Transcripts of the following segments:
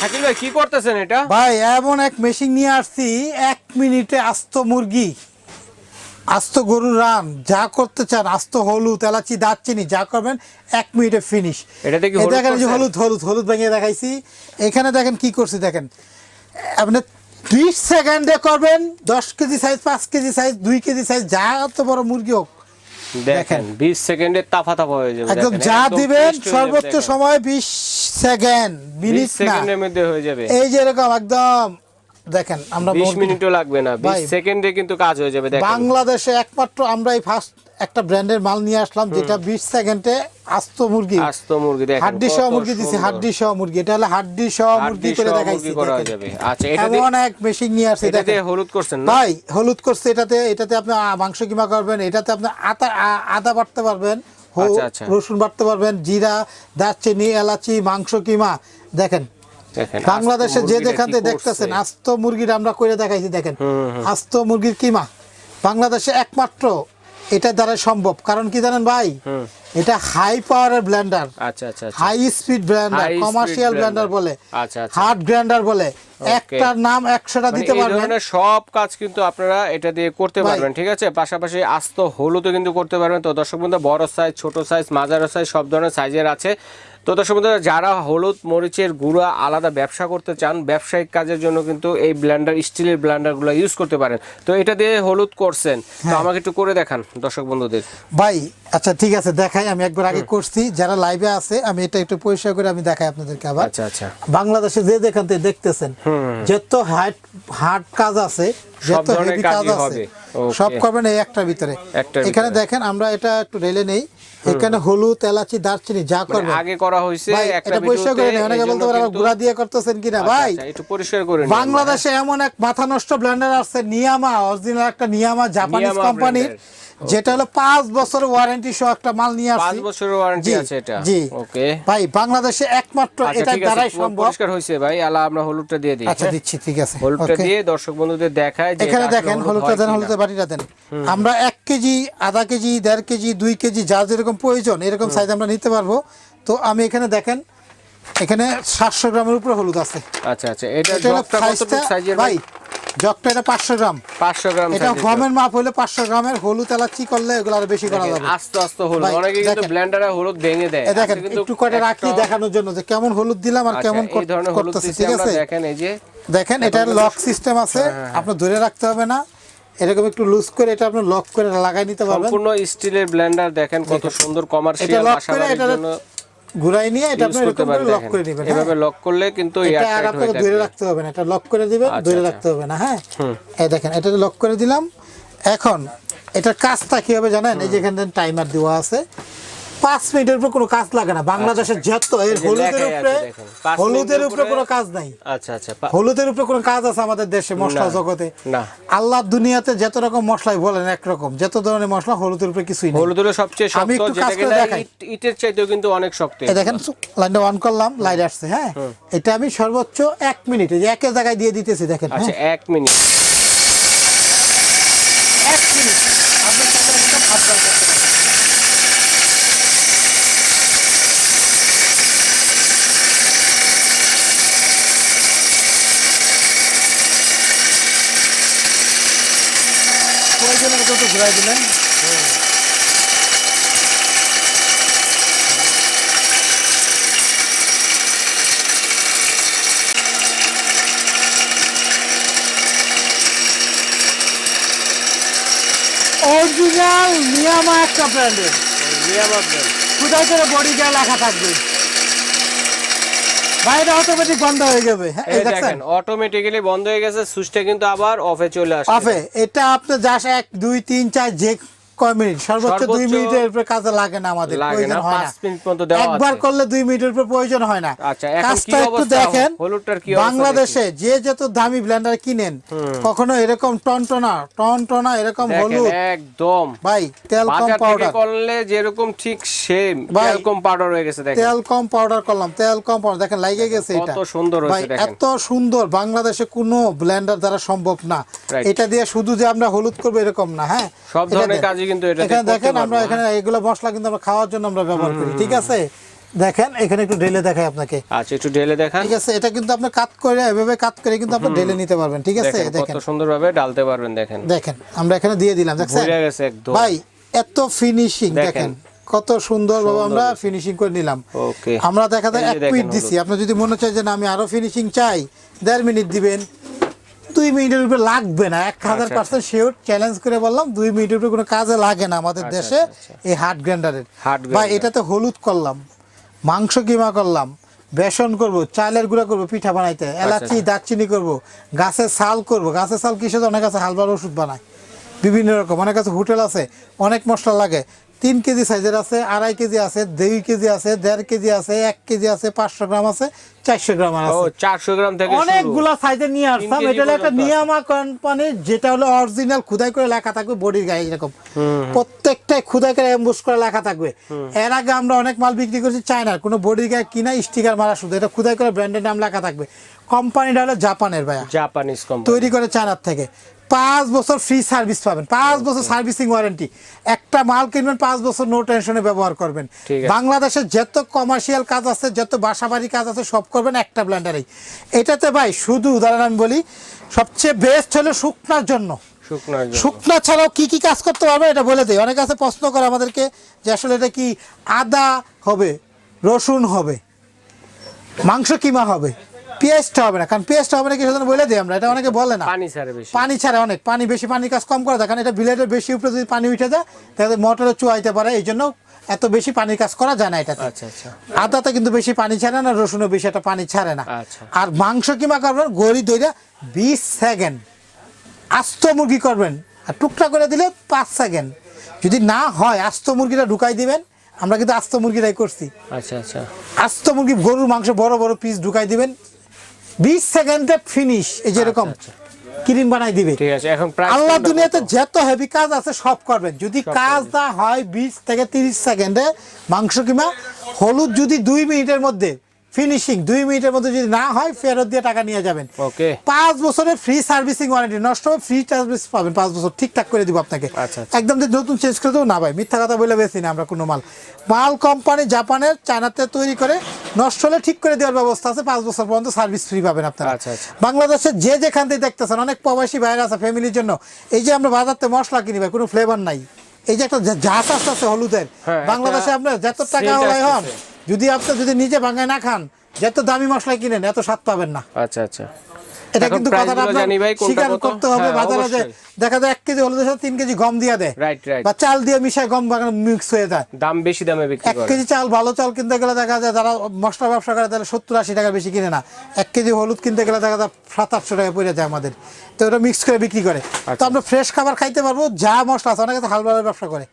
শাকিল ভাই কি করতেছেন এটা? ভাই এমন এক মেশিন নিয়ে আসছি এক মিনিটে আস্ত মুরগি আস্ত গরুর রান যা করতে চান আস্ত হলুদ এলাচি দারচিনি যা করবেন এক মিনিটে ফিনিশ হলুদ দেখেন যে হলুদ হলুদ হলুদ ভেঙে দেখাইছি। এখানে দেখেন কি করছি দেখেন। আপনি বিশ সেকেন্ডে করবেন দশ কেজি সাইজ পাঁচ কেজি সাইজ দুই কেজি সাইজ যা এত বড় মুরগি হোক দেখেন 20 সেকেন্ডে তাফা তাফা হয়ে যাবে একদম যা দিবেন সর্বোচ্চ সময় বিশ সেকেন্ড 20 মিনিট না। সেকেন্ডের মধ্যে হয়ে যাবে। এই যে এরকম একদম। দেখেন আমরা 20 মিনিটও লাগবে না 20 সেকেন্ডে কিন্তু কাজ হয়ে যাবে দেখেন। বাংলাদেশে একমাত্র আমরা এই ফার্স্ট একটা ব্র্যান্ডের মাল নিয়ে আসলাম যেটা বিশ সেকেন্ডে আস্ত মুরগি। আস্ত মুরগি দেখেন হাড্ডি সহ মুরগি দিছি। হাড্ডি সহ মুরগি। এটা হলে হাড্ডি সহ মুরগি করে দেখাইছি করা যাবে। আচ্ছা এটা দিয়ে এমন এক মেশিন নিয়ে আসছে এটা দিয়ে দেখেন। হলুদ করছেন না? ভাই হলুদ করছে এটাতে এটাতে আপনি মাংস কিমা করবেন এটাতে আপনি আদা আদা বাটতে পারবেন আচ্ছা, আচ্ছা। রসুন বাটতে পারবেন জিরা দারচিনি এলাচি মাংস কিমা। দেখেন বাংলাদেশে যে দেখাতে দেখতেছেন আস্ত মুরগির আমরা করে দেখাইছি দেখেন। আস্ত মুরগির কিমা? বাংলাদেশে একমাত্র এটা দ্বারা সম্ভব। কারণ কি জানেন ভাই? এটা হাই পাওয়ারের ব্লেন্ডার আচ্ছা আচ্ছা আচ্ছা। High speed blender commercial blender বলে আচ্ছা, আচ্ছা। হার্ড গ্রাইন্ডার বলে। একটার নাম একশোটা মানে দিতে পারবেন। সব কাজ কিন্তু আপনারা এটা দিয়ে করতে পারবেন ঠিক আছে? পাশাপাশি আস্ত হলুদও কিন্তু করতে পারবেন। তো দর্শক বন্ধু বড় সাইজ ছোট সাইজ মাঝারো সাইজ সব ধরনের সাইজের আছে। তো দর্শক বন্ধু যারা হলুদ মরিচের গুঁড়া আলাদা ব্যবসা করতে চান ব্যবসায়িক কাজের জন্য কিন্তু এই ব্লেন্ডার স্টিলের ব্লেন্ডারগুলো ইউজ করতে পারেন। তো এটা দিয়ে হলুদ করছেন। তো হ্যাঁ। আমাকে একটু করে দেখান দর্শক বন্ধুদের। ভাই আচ্ছা ঠিক আছে দেখাই আমি একবার আগে করছি। যারা লাইভে আছে আমি এটা একটু পরিষ্কার করে আমি দেখাই আপনাদেরকে আবার। আচ্ছা আচ্ছা। বাংলাদেশে যে দেখান থেকে দেখতেছেন যত হার্ড হার্ড কাজ আছে সব যত হেভি কাজ আছে সব করবেন এই একটার ভিতরে। এখানে দেখেন আমরা এটা একটু রেলে নেই। এখানে হলুদ এলাচি দারচিনি যা মানে করবেন। আগে করা হয়েছে একটা পরিষ্কার করে নেই অনেকে বলতে পারে আবার গুড়া দিয়ে করতেছেন কিনা আচ্ছা, ভাই। আচ্ছা, একটু পরিষ্কার করে। বাংলাদেশে এমন এক মাথা নষ্ট ব্লেন্ডার আছে নিয়ামা অরিজিনাল একটা নিয়ামা জাপানিজ কোম্পানির যেটা হলো পাঁচ বছর ওয়ারেন্টি সহ একটা মাল নিয়ে পাঁচ আসছি। বছরের ওয়ারেন্টি আছে এটা। জি। ওকে ভাই বাংলাদেশে একমাত্র আচ্ছা এটা দ্বারাই সম্ভব। পরিষ্কার হয়েছে ভাই। আলা আমরা হলুদটা দিয়ে দিই। আচ্ছা দিচ্ছি ঠিক আছে। হলুদটা. দিয়ে দর্শক বন্ধুদের দেখায় যে এখানে দেখেন হলুদটা দেন। হলুদের বাটিটা দেন। আমরা এক কেজি আধা কেজি দেড় কেজি দুই কেজি যা যেরকম প্রয়োজন এরকম সাইজ আমরা নিতে পারব। তো আমি এখানে দেখেন এখানে সাতশো গ্রামের উপরে হলুদ আছে। আচ্ছা আচ্ছা এটা সাইজের ভাই? জগটা এটা পাঁচশো গ্রাম। 500 গ্রাম এটা গমের মাপ হলে পাঁচশো গ্রামের হলুদ এলাচি করলে এগুলো আরও বেশি করা যাবে। আস্তে আস্তে হলুদ। অনেকে কিন্তু ব্লেন্ডারে হলুদ ভেঙে দেয়। দেখেন একটু কয়টা রাখি দেখানোর জন্য যে কেমন হলুদ দিলাম আর আচ্ছা, কেমন করতেছে ঠিক আছে? দেখেন দেখেন এটা লক সিস্টেম আছে হ্যাঁ, আপনি ধরে রাখতে হবে না। এরকম একটু লুজ করে এটা আপনি লক করে লাগাই নিতে পারবেন। সম্পূর্ণ স্টিলের ব্লেন্ডার দেখেন কত সুন্দর কমার্শিয়াল এটা জন্য ঘুরাই নিয়ে এটা আপনি এরকম করে লক করে দিবেন হ্যাঁ? এভাবে লক করলে কিন্তু এটা আর আপনাকে ধরে রাখতে হবে না এটা লক করে দিবেন আচ্ছা, ধরে আচ্ছা। রাখতে হবে না হ্যাঁ। এই দেখেন এটা লক করে দিলাম। এখন এটার কাজটা কি হবে জানেন? এই যে এখানে টাইমার দেওয়া আছে। পাঁচ মিনিটের উপর কোনো কাজ লাগে না। বাংলাদেশের যত এর আচ্ছা। এই যে হলুদের উপরে হলুদের উপরে কোনো কাজ নাই। আচ্ছা আচ্ছা। হলুদের উপরে কোনো কাজ আছে আমাদের দেশে মশলা জগতে? না। আল্লাহ দুনিয়াতে যত রকম মশলাই বলেন একরকম যত ধরনের মশলা হলুদের উপরে কিছুই নেই। হলুদ হলো সবচেয়ে আমি শক্ত একটু কাজ যেটা করে দেখাই। ইটের চাইতেও কিন্তু অনেক শক্ত এই দেখেন লাইনটা অন করলাম লাইট আসছে হ্যাঁ? এটা আমি সর্বোচ্চ এক মিনিটে যে একের জায়গায় দিয়ে দিতেছি দেখেন আচ্ছা হ্যাঁ? এক মিনিট এক মিনিট আপনি চাইলে একটা ভাত রান্না করতে পারেন। প্রয়োজনে একটু একটু ঘুরাই দিলেন। অরিজিনাল নিয়ামা একটা ব্র্যান্ডের কোথায় করে বডি গায়ে লেখা থাকবে? বাইরে অটোমেটিক বন্ধ হয়ে যাবে হ্যাঁ এই দেখেন অটোমেটিক্যালি বন্ধ হয়ে গেছে সুইচটা কিন্তু আবার অফে চলে আসছে। অফে এটা আপনি যাস এক দুই তিন চার যে কয় মিনিট? সর্বোচ্চ দুই মিনিটের উপরে কাজে লাগে না আমাদের প্রয়োজন হয় না। একবার করলে দুই মিনিটের উপরে প্রয়োজন হয় না। আচ্ছা, কাজটা একটু দেখেন বাংলাদেশে যে যত দামি ব্লেন্ডার কিনেন কখনো এরকম টনটনা টনটনা এরকম হলুদ। একদম। ভাই তেল কম পাউডার করলে যেরকম ঠিক সেম ভাই, এরকম পাউডার হয়ে গেছে দেখেন। তেল কম পাউডার করলাম তেল কম পাউডার দেখেন লাগে গেছে কত এটা। সুন্দর হয়েছে ভাই দেখেন। এত সুন্দর বাংলাদেশে কোনো ব্লেন্ডার দ্বারা সম্ভব না। এটা দিয়ে শুধু যে আমরা হলুদ করব এরকম না হ্যাঁ? সব ধরনের। কাজই কিন্তু এটা এখানে দেখেন আমরা হ্যাঁ। এখানে এগুলো মশলা কিন্তু আমরা খাওয়ার জন্য আমরা ব্যবহার করি ঠিক আছে? দেখেন এখানে একটু ঢেলে দেখাই আপনাকে। আচ্ছা একটু ঢেলে দেখান। ঠিক আছে এটা কিন্তু আপনি কাট করে এভাবে কাট করে কিন্তু আপনি ঢেলে নিতে পারবেন ঠিক আছে? দেখেন কত সুন্দরভাবে ডালতে পারবেন দেখেন। দেখেন আমরা এখানে দিয়ে দিলাম দেখছেন? ভরে গেছে একদম। ভাই এত ফিনিশিং দেখেন। কত সুন্দর ভাবে আমরা ফিনিশিং করে নিলাম। ওকে। আমরা দেখা যায় এক মিনিট দিছি। আপনি যদি মনে চাই যে না আমি আরও ফিনিশিং চাই দেড় মিনিট দিবেন। দুই মিনিটের উপরে লাগবে না। এক হাজার আচ্ছা, পার্সেন্ট শিওর চ্যালেঞ্জ করে বললাম দুই মিনিটের উপরে কোনো কাজে লাগে না আমাদের আচ্ছা, দেশে আচ্ছা, এই হার্ড গ্রাইন্ডারের ভাই এটাতে হলুদ করলাম মাংস কিমা করলাম বেসন করব চালের গুঁড়া করব পিঠা বানাইতে আচ্ছা, এলাচি দারচিনি করব গাছের ছাল করব গাছের ছাল কিসে অনেক আছে হালবার ওষুধ বানায় বিভিন্ন রকম। অনেক আছে হোটেল আছে অনেক মশলা লাগে। তিন কেজি সাইজের আছে আড়াই কেজি আছে দুই কেজি আছে দেড় কেজি আছে এক কেজি আছে পাঁচশো গ্রাম আছে চারশো গ্রাম আছে। চারশো গ্রাম থেকে অনেকগুলা সাইজে নিয়ে আসতাম এটা হলো একটা নিয়ামা কোম্পানি যেটা হলো অরিজিনাল খুদাই করে লেখা থাকবে বডির গায়ে এরকম। প্রত্যেকটাই খুদাই করে এমবুস করে লেখা থাকবে। এর আগে আমরা অনেক মাল বিক্রি করছি চায়নার কোনো বডির গায়ে কিনা স্টিকার মারা শুধু এটা খুদাই করে ব্র্যান্ডের নাম লেখা থাকবে। কোম্পানিটা হলো জাপানের ভাইয়া। জাপানিজ কোম্পানি তৈরি করে চায়নার থেকে। পাঁচ বছর ফ্রি সার্ভিস পাবেন। পাঁচ বছর সার্ভিসিং ওয়ারেন্টি একটা মাল কিনবেন পাঁচ বছর নো টেনশনে ব্যবহার করবেন। বাংলাদেশের যত কমার্শিয়াল কাজ আছে যত বাসাবাড়ি কাজ আছে সব করবেন একটা ব্ল্যান্ডারেই এটাতে ভাই শুধু উদাহরণ আমি বলি সবচেয়ে বেস্ট হলো শুকনার জন্য। শুকনার জন্য। শুকনা ছাড়াও কি কি কাজ করতে পারবে এটা বলে দেয় অনেক আছে প্রশ্ন করে আমাদেরকে যে আসলে এটা কি আদা হবে রসুন হবে মাংস কিমা হবে? পেঁয়াজটা হবে না কারণ পেঁয়াজটা হবে না কি সেজন্য বলে দিই আমরা এটা অনেকে বলে না। পানি ছাড়ে বেশি। পানি ছাড়ে অনেক পানি বেশি পানির কাজ কম করে দেয় কারণ এটা বিলেটের বেশি উপরে যদি পানি উঠে যায় তাহলে মোটরে চুয়াইতে পারে এই জন্য এত বেশি পানির কাজ করা যায় না এটাতে। আচ্ছা আচ্ছা। আদাতে কিন্তু বেশি পানি ছাড়ে না রসুনও বেশি একটা পানি ছাড়ে না। আচ্ছা। আর মাংস কিমা করবেন? গড়ি দইরা বিশ সেকেন্ড আস্ত মুরগি করবেন আর টুকরা করে দিলে পাঁচ সেকেন্ড। যদি না হয় আস্ত মুরগিটা ঢুকাই দিবেন আমরা কিন্তু আস্ত মুরগিটাই করছি। আচ্ছা আচ্ছা। আস্ত মুরগি গরুর মাংস বড় বড় পিস ঢুকাই দিবেন বিশ সেকেন্ডে ফিনিশ এই যেরকম এরকম ক্রিম বানাই দিবে। ঠিক আছে এখন আল্লাহ দুনিয়াতে যত হেভি কাজ আছে সব করবেন। যদি কাজ না হয় বিশ থেকে তিরিশ সেকেন্ডে মাংস কিমা হলুদ যদি দুই মিনিটের মধ্যে ফিনিশিং দুই মিনিটের মধ্যে যদি না হয় ফেরত দিয়ে টাকা নিয়ে যাবেন। ওকে পাঁচ বছরের ফ্রি সার্ভিসিং ওয়ারেন্টি নষ্ট হবে ফ্রি সার্ভিস পাবেন। পাঁচ বছর ঠিকঠাক করে দিব আপনাকে। আচ্ছা, আচ্ছা। একদম যে নতুন চেঞ্জ করে দেবো না ভাই মিথ্যা কথা বলে বেশি না আমরা কোনো মাল। মাল কোম্পানি জাপানের চায়নাতে তৈরি করে নষ্ট হলে ঠিক করে দেওয়ার ব্যবস্থা আছে। পাঁচ বছর পর্যন্ত সার্ভিস ফ্রি পাবেন আপনারা। আচ্ছা। বাংলাদেশের যে যেখান থেকে দেখতেছেন অনেক প্রবাসী বাইরে আছে ফ্যামিলির জন্য। এই যে আমরা বাজারতে মশলা কিনি ভাই কোনো ফ্লেভার নাই। এই যে একটা ঝা- ঝাঁস আসতেছে হলুদের। হ্যাঁ, বাংলাদেশে আপনার যত টাকা হলাই হন। যদি আপনি যদি নিজে ভাঙায় না খান যত দামি মশলা কিনেন, এত স্বাদ পাবেন না। আচ্ছা আচ্ছা। এটা কিন্তু কথাটা স্বীকার করতে হবে হ্যাঁ, বাজারে যে দেখা যায় এক কেজি হলুদের সাথে তিন কেজি গম দিয়ে দেয়। রাইট রাইট বা চাল দিয়ে মিশায় গম বাগান মিক্স হয়ে যায়। দাম বেশি দামে বিক্রি এক কেজি চাল ভালো চাল কিনতে গেলে দেখা যায় যারা মশলা ব্যবসা করে তাহলে সত্তর আশি টাকা বেশি কিনে না। এক কেজি হলুদ কিনতে গেলে দেখা যায় সাত আটশো টাকা পড়ে যায় আমাদের। তো ওটা মিক্স করে বিক্রি করে। আচ্ছা। তো আমরা ফ্রেশ খাবার খাইতে পারব যা মশলা আছে। অনেকে হালবালের ব্যবসা করে।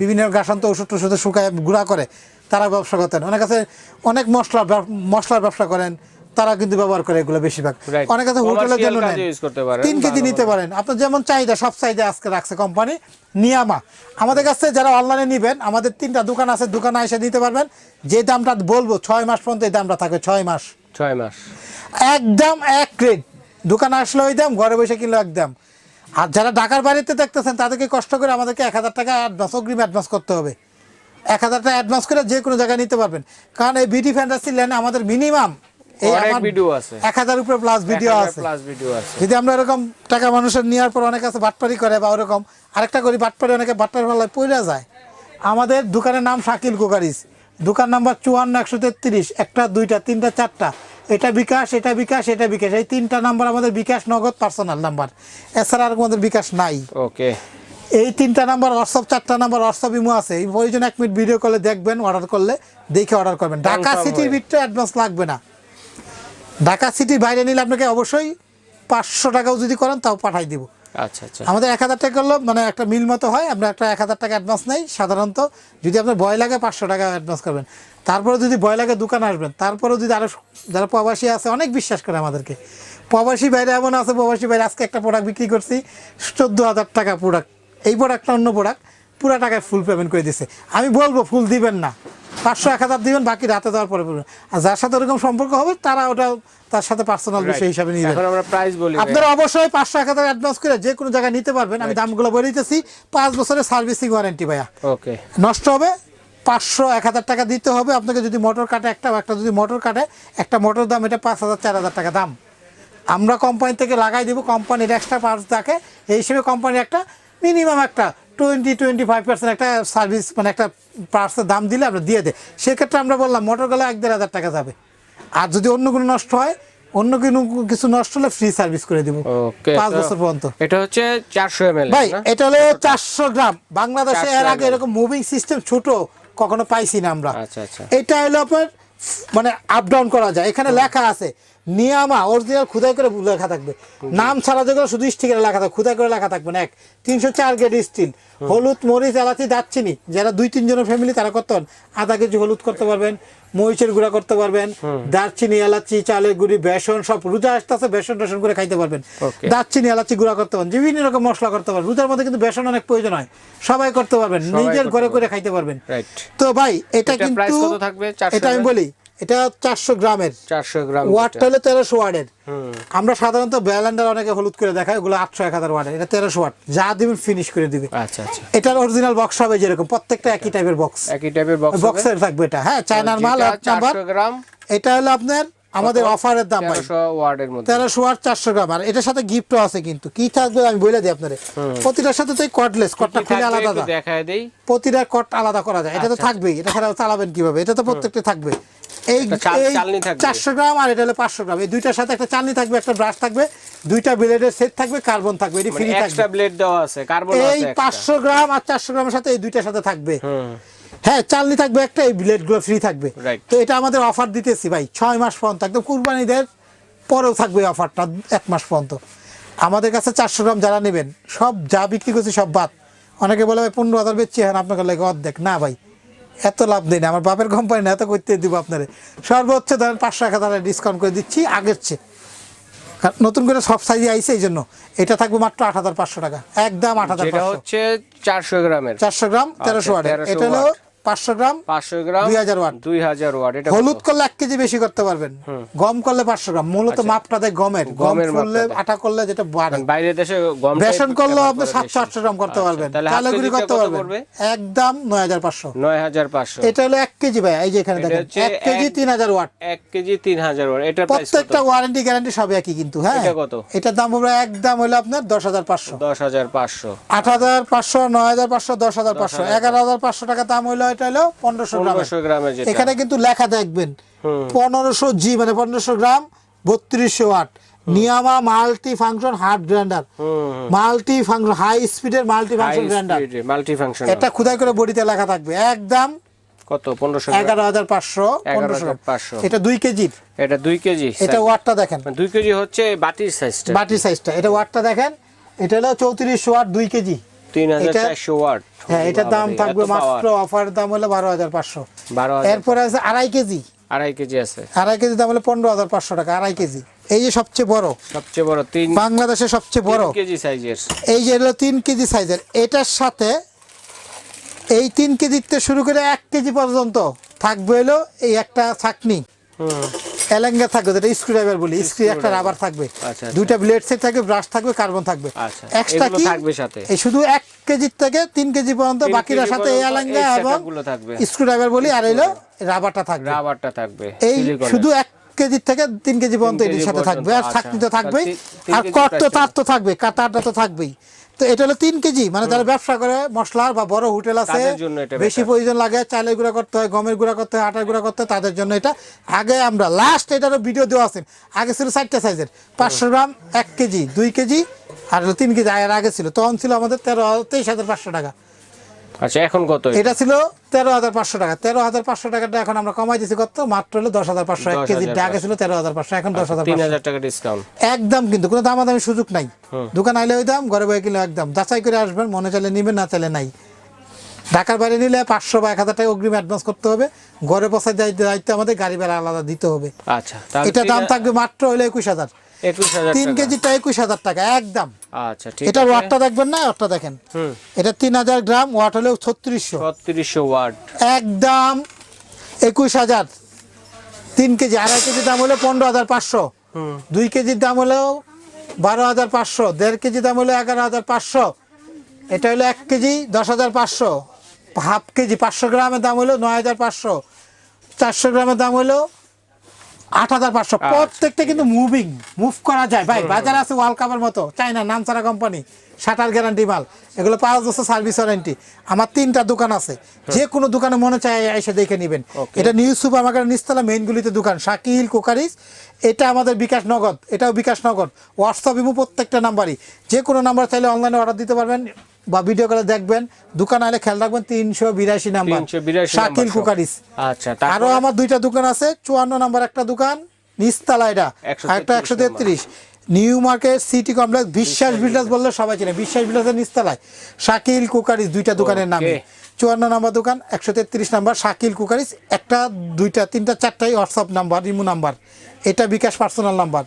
বিভিন্ন গাছান্ত ওষুধ টষুধে শুকায় গুঁড়া করে। তারা ব্যবসা করতেন। অনেক আছে অনেক মশলা মশলার ব্যবসা করেন। তারা কিন্তু ব্যবহার করে এগুলো বেশিরভাগ. অনেক আছে হোটেলের জন্য নেন। তিন কেজি নিতে পারেন। আপনার যেমন চাহিদা সব চাহিদা আজকে রাখছে কোম্পানি নিয়ামা। আমাদের কাছে যারা অনলাইনে নেবেন আমাদের তিনটা দোকান আছে দোকানে এসে নিতে পারবেন। যে দামটা বলব ছয় মাস পর্যন্ত এই দামটা থাকবে ছয় মাস। ছয় মাস। একদম এক রেট দোকানে আসলে ওই দাম ঘরে বসে কিনলে এক দাম। আর যারা ঢাকার বাড়িতে দেখতেছেন তাদেরকে কষ্ট করে আমাদেরকে এক হাজার টাকা অ্যাডভান্স অগ্রিম অ্যাডভান্স করতে হবে। এক হাজার টাকা অ্যাডভান্স করে যে কোনো জায়গায় নিতে পারবেন। কারণ এই বিউটি ফ্যান্টাসি ল্যান্ডে আমাদের মিনিমাম অনেক আমার আছে। এক হাজার উপরে প্লাস ভিডিও আছে। প্লাস ভিডিও আছে। যদি আমরা এরকম টাকা মানুষের নেওয়ার পর অনেক আছে বাটপারি করে বা ওরকম আরেকটা করি বাটপারি অনেকে বাটপারি পাল্লায় পড়ে যায়। আমাদের দোকানের নাম শাকিল কুকারিস। দোকান নাম্বার চুয়ান্ন একশো তেত্রিশ একটা দুইটা তিনটা চারটা। এটা বিকাশ এটা বিকাশ এটা বিকাশ। এই তিনটা নাম্বার আমাদের বিকাশ নগদ পার্সোনাল নাম্বার। এছাড়া আর আমাদের বিকাশ নাই। ওকে এই তিনটা নাম্বার হোয়াটসঅ্যাপ চারটা নাম্বার হোয়াটসঅ্যাপ ইমো আছে। এই প্রয়োজন এক মিনিট ভিডিও কলে দেখবেন অর্ডার করলে দেখে অর্ডার করবেন। ঢাকা সিটির ভিতরে অ্যাডভান্স লাগবে না। ঢাকা সিটির বাইরে নিলে আপনাকে অবশ্যই পাঁচশো টাকাও যদি করেন তাও পাঠাই দিব। আচ্ছা আচ্ছা। আমাদের এক হাজার টাকা করল মানে একটা মিল মতো হয় আমরা একটা এক হাজার টাকা অ্যাডভান্স নেই সাধারণত যদি আপনার ভয় লাগে পাঁচশো টাকা অ্যাডভান্স করবেন। তারপরে যদি ভয় লাগে দোকানে আসবেন তারপরেও যদি আরও যারা প্রবাসী আছে অনেক বিশ্বাস করে আমাদেরকে। প্রবাসী বাইরে এমন আছে প্রবাসী বাইরে আজকে একটা প্রোডাক্ট বিক্রি করছি চোদ্দ হাজার টাকা প্রোডাক্ট এই প্রোডাক্টটা অন্য প্রোডাক্ট পুরো টাকায় ফুল পেমেন্ট করে দিছে। আমি বলব ফুল দিবেন না। পাঁচশো এক হাজার দিবেন বাকি রাতে দেওয়ার পরে পড়বেন আর যার সাথে ওরকম সম্পর্ক হবে তারা ওটা তার সাথে পার্সোনাল বিষয় হিসাবে নিয়ে এখন আমরা প্রাইস বলি আপনারা অবশ্যই পাঁচশো এক হাজার অ্যাডভান্স করে যে কোনো জায়গায় নিতে পারবেন। আমি দামগুলো বলে দিতেছি পাঁচ বছরের সার্ভিসিং ওয়ারেন্টি ভাইয়া। ওকে নষ্ট হবে পাঁচশো এক হাজার টাকা দিতে হবে। আপনাকে যদি মোটর কাটে একটা একটা যদি মোটর কাটে একটা মোটর দাম এটা পাঁচ হাজার চার হাজার টাকা দাম। আমরা কোম্পানি থেকে লাগাই দেবো কোম্পানির এক্সট্রা পার্টস থাকে। এই হিসেবে কোম্পানির একটা মিনিমাম একটা টোয়েন্টি টোয়েন্টি ফাইভ পার্সেন্ট একটা সার্ভিস মানে একটা পার্টসের দাম দিলে আমরা দিয়ে দেয় সেক্ষেত্রে আমরা বললাম মোটর গেলে এক দেড় হাজার টাকা যাবে। আর যদি অন্য কোনো নষ্ট হয় অন্য কোনো কিছু নষ্ট হলে ফ্রি সার্ভিস করে দেবো। পাঁচ বছর পর্যন্ত। এটা হচ্ছে চারশো এম ভাই এটা হলো চারশো গ্রাম। বাংলাদেশে এর আগে এরকম মুভিং সিস্টেম ছোট কখনো পাইছি না আমরা। আচ্ছা আচ্ছা। এটা হলো আপনার মানে আপ ডাউন করা যায়। এখানে লেখা আছে নিয়ামা অরিজিনাল খুদাই করে লেখা থাকবে। নাম ছাড়া যেগুলো শুধু স্টিকারে লেখা থাকবে খুদাই করে লেখা থাকবে না। এক তিনশো চার গ্রেড স্টিল হলুদ মরিচ এলাচি দাচ্ছিনি যারা দুই তিনজনের ফ্যামিলি তারা করতে পারেন আধা কেজি হলুদ করতে পারবেন মরিচের গুঁড়া করতে পারবেন দারচিনি এলাচি চালের গুঁড়ি বেসন সব রোজা আসতে আসতে বেসন টেসন করে খাইতে পারবেন. দারচিনি এলাচি গুঁড়া করতে পারবেন বিভিন্ন রকম মশলা করতে পারবেন। রোজার মধ্যে কিন্তু বেসন অনেক প্রয়োজন হয়। সবাই করতে পারবেন নিজের ঘরে করে খাইতে পারবেন। তো ভাই এটা কিন্তু থাকবে? 400 এটা আমি বলি এটা চারশো গ্রামের। চারশো গ্রাম ওয়াটটা যেটা। হলো তেরোশো আমরা সাধারণত ব্যালেন্ডার অনেকে হলুদ করে দেখায় ওগুলো আটশো এক হাজার এটা তেরোশো ওয়াট। যা দিবেন ফিনিশ করে দিবে। আচ্ছা আচ্ছা। এটার অরিজিনাল বক্স হবে যেরকম প্রত্যেকটা একই টাইপের বক্স একই টাইপের বক্স বক্সের থাকবে এটা। হ্যাঁ চায়নার মাল এক নাম্বার চারশো গ্রাম। এটা হলো আপনার আমাদের অফারের দাম ভাই। তেরোশো ওয়াট চারশো গ্রাম। আর এটার সাথে গিফটও আছে কিন্তু। কি থাকবে আমি বলে দিই আপনাদের। প্রতিটার সাথে তো কটটা খুলে আলাদা দেখায় দেই। প্রতিটা কট আলাদা করা যায়। এটা তো আচ্ছা। থাকবেই। এটা ছাড়া চালাবেন কীভাবে? এটা তো প্রত্যেকটা থাকবে। এই। চারশো গ্রাম আর এটা হলো পাঁচশো গ্রাম। এই দুইটার সাথে একটা চালনি থাকবে একটা ব্রাশ থাকবে দুইটা ব্লেডের সেট থাকবে কার্বন থাকবে এটি মানে ফ্রি থাকবে। ব্লেড দেওয়া আছে কার্বন এই পাঁচশো গ্রাম আর চারশো গ্রামের সাথে এই দুইটার সাথে থাকবে। হ্যাঁ চালনি থাকবে একটা এই ব্লেডগুলো ফ্রি থাকবে তো এটা আমাদের অফার দিতেছি ভাই ছয় মাস পর্যন্ত। একদম কুরবানিদের পরেও থাকবে অফারটা এক মাস পর্যন্ত। আমাদের কাছে চারশো গ্রাম যারা নেবেন সব যা বিক্রি করছি সব বাদ। অনেকে বলে ভাই পনেরো হাজার বেচছি হ্যাঁ আপনাকে লাগে অর্ধেক। না ভাই এত লাভ দেয় না আমার বাপের কোম্পানি না এত করতে দিব আপনারে। সর্বোচ্চ ধরেন পাঁচশো টাকা তাহলে ডিসকাউন্ট করে দিচ্ছি আগের চেয়ে। নতুন করে সব সাইজে আইছে এই জন্য। এটা থাকবে মাত্র আট হাজার পাঁচশো টাকা। একদম আট হাজার হচ্ছে চারশো গ্রামের। চারশো গ্রাম তেরোশো আট 1300 এটা হলো। পাঁচশো গ্রাম পাঁচশো গ্রাম 2000 ওয়াট। দুই হাজার ওয়াট এটা হলুদ করলে এক কেজি বেশি করতে পারবেন। গম করলে পাঁচশো গ্রাম মূলত মাপটা দেয় গমের। গম করলে আটা করলে যেটা বাড়ে। বাইরের দেশে গম বেসন করলেও আপনি সাতশো আটশো গ্রাম করতে আচ্ছা, পারবেন। তাহলে গুঁড়ি করতে পারবেন। একদম নয় হাজার পাঁচশো। নয় হাজার পাঁচশো। এটা হলো এক কেজি ভাই এই যে এখানে দেখেন এক কেজি তিন হাজার ওয়াট। এক কেজি তিন হাজার ওয়াট এটা প্রত্যেকটা ওয়ারেন্টি গ্যারান্টি সব একই কিন্তু হ্যাঁ? এটা কত? এটার দাম হবে একদম হলো আপনার দশ হাজার পাঁচশো। দশ হাজার পাঁচশো। আট হাজার পাঁচশো নয় হাজার পাঁচশো দশ হাজার পাঁচশো এগারো হাজার পাঁচশো টাকা দাম হইল এটা হলো পনেরোশো গ্রাম এখানে কিন্তু লেখা দেখবেন পনেরোশো জি মানে পনেরোশো গ্রাম বত্রিশশো watt. নিয়ামা multi function hard grinder multi function high স্পিডের multi function grinder. Multi function এটা খুদাই করে বডিতে লেখা থাকবে। একদম কত? পনেরোশো এগারো হাজার পাঁচশো পনেরোশো। 11,500 এটা দুই কেজির এটা দুই কেজি এটা ওয়াটটা দেখেন। মানে দুই কেজি হচ্ছে বাটির সাইজটা বাটির সাইজটা এটা ওয়াটটা দেখেন। এটা হলো চৌত্রিশশো ওয়াট দুই কেজি। ওয়াট হ্যাঁ এটার দাম থাকবে মাত্র অফার দাম হলো এরপরে আছে আড়াই কেজি। আড়াই কেজি আছে। আড়াই কেজি দাম হলো পনেরো হাজার পাঁচশো টাকা আড়াই কেজি। এই যে সবচেয়ে বড় সবচেয়ে বড় তিন বাংলাদেশের সবচেয়ে বড়। কেজি সাইজের এই যে হলো তিন কেজি সাইজের এটার সাথে এই তিন কেজিতে শুরু করে এক কেজি পর্যন্ত থাকবে হলো এই একটা ছাকনি হুম। এলেঙ্গা থাকবে যেটা স্ক্রু ড্রাইভার বলি স্ক্রু একটা রাবার থাকবে। আচ্ছা, আচ্ছা। দুইটা ব্লেড সেট থাকবে ব্রাশ থাকবে কার্বন থাকবে। আচ্ছা, এক্সট্রা কি? থাকবে সাথে। এই শুধু এক কেজির থেকে তিন কেজি পর্যন্ত বাকিরা সাথে এই এলেঙ্গা এবং। স্ক্রু ড্রাইভার বলি আর এলো রাবারটা থাকবে। রাবারটা থাকবে এই শুধু এক কেজির থেকে তিন কেজি পর্যন্ত এটির সাথে থাকবে আর ছাকনি তো আচ্ছা। থাকবেই আর কেজি কট তো তার তো থাকবে কাটারটা তো থাকবেই। তো এটা হলো তিন কেজি মানে যারা ব্যবসা করে মশলার বা বড় হোটেল আছে বেশি প্রয়োজন লাগে চালের গুঁড়া করতে হয় গমের গুঁড়া করতে হয় আটার গুঁড়া করতে হয় তাদের জন্য এটা। আগে আমরা লাস্ট এটারও ভিডিও দেওয়া আছে। আগে ছিল চারটে সাইজের পাঁচশো গ্রাম এক কেজি দুই কেজি আর তিন কেজি আগে ছিল। তখন ছিল আমাদের তেরো তেইশ হাজার পাঁচশো টাকা। আচ্ছা এখন কত এটা? ছিল তেরো হাজার পাঁচশো টাকা। তেরো হাজার পাঁচশো টাকাটা এখন আমরা কমাই দিচ্ছি কত? মাত্র হলো দশ হাজার পাঁচশো। এক 10,500 কেজি আগে ছিল তেরো হাজার পাঁচশো এখন দশ হাজার তিন হাজার টাকা ডিসকাউন্ট একদম কিন্তু কোনো দামাদামি সুযোগ নাই। দোকান আইলে ওই দাম ঘরে বয়ে কিনলে একদম। যাচাই করে আসবেন মনে চাইলে নিবেন না চাইলে নাই। ঢাকার বাইরে নিলে পাঁচশো বা এক হাজার টাকা অগ্রিম অ্যাডভান্স করতে হবে। ঘরে দায়িত্ব দায়িত্ব আমাদের গাড়ি ভাড়া আলাদা দিতে হবে। আচ্ছা এটা দাম থাকবে মাত্র হলো একুশ হাজার। তিন। কেজিটা একুশ হাজার টাকা একদম। আচ্ছা ঠিক এটা ওয়াটটা দেখবেন না? ওয়াটটা দেখেন। হুম। এটা তিন হাজার গ্রাম ওয়াট হলেও ছত্রিশশো। ছত্রিশশো ওয়াট। একদম একুশ হাজার। তিন কেজি আড়াই কেজি দাম হলো পনেরো হাজার পাঁচশো। দুই কেজির দাম হলো বারো হাজার পাঁচশো। দেড় কেজি দাম হলো এগারো হাজার পাঁচশো। এটা হলো এক কেজি দশ হাজার পাঁচশো। হাফ কেজি পাঁচশো গ্রামের দাম হলো নয় হাজার পাঁচশো। চারশো গ্রামের দাম হলো আট হাজার পাঁচশো। প্রত্যেকটা কিন্তু মুভিং মুভ করা যায়। ভাই বাজার আছে ওয়ার্ল্ড কাপের মতো। চাইনা নামসারা কোম্পানি শাটার গ্যারান্টি মাল। এগুলো পাঁচ বছর সার্ভিস ওয়ারেন্টি আমার তিনটা দোকান আছে। যে কোনো দোকানে মনে চায় এসে দেখে নেবেন। এটা নিউ সুপার মার্কেট নিস্তলা মেইনগুলিতে দোকান। শাকিল কোকারিস এটা আমাদের বিকাশ নগদ। এটাও বিকাশ নগদ। হোয়াটসঅ্যাপ ইমো প্রত্যেকটা নাম্বারই যে কোনো নাম্বার চাইলে অনলাইনে অর্ডার দিতে পারবেন। বা ভিডিও কলে দেখবেন দোকান আলে খেয়াল রাখবেন তিনশো বিরাশি নাম্বার। শাকিল। কোকারিস। আচ্ছা আরও আমার দুইটা দোকান আছে চুয়ান্ন নাম্বার একটা দোকান নিস্তালা এটা একটা একশো তেত্রিশ। New market city complex Biswas builders বললে সবাই চেনে বিশ্বাস বিল্ডার্সের নিস্তালায়। শাকিল কুকারিস দুইটা দোকানের নামে চুয়ান্ন নাম্বার দোকান একশো তেত্রিশ নাম্বার শাকিল কুকারিস একটা দুইটা তিনটা চারটাই হোয়াটসঅ্যাপ নাম্বার ইমো নাম্বার। এটা বিকাশ পার্সোনাল নাম্বার।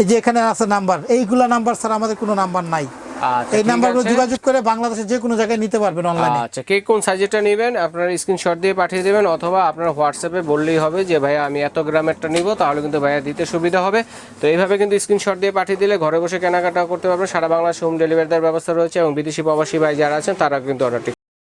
এই যে এখানে আছে নাম্বার এইগুলা নাম্বার স্যার আমাদের কোনো নাম্বার নাই। এই ঠিক নাম্বারগুলো যোগাযোগ করে বাংলাদেশে যে কোনো জায়গায় নিতে পারবেন অনলাইনে আচ্ছা কে কোন সাইজেরটা নেবেন আপনার স্ক্রিনশট দিয়ে পাঠিয়ে দেবেন অথবা আপনার হোয়াটসঅ্যাপে বললেই হবে যে ভাইয়া আমি এত গ্রামেরটা নিব তাহলে কিন্তু ভাইয়া দিতে সুবিধা হবে। তো এইভাবে কিন্তু স্ক্রিনশট দিয়ে পাঠিয়ে দিলে ঘরে বসে কেনাকাটা করতে পারবেন। সারা বাংলাদেশ হোম ডেলিভারি দেওয়ার ব্যবস্থা রয়েছে এবং বিদেশি প্রবাসী ভাই যারা আছেন তারা কিন্তু অর্ডারটি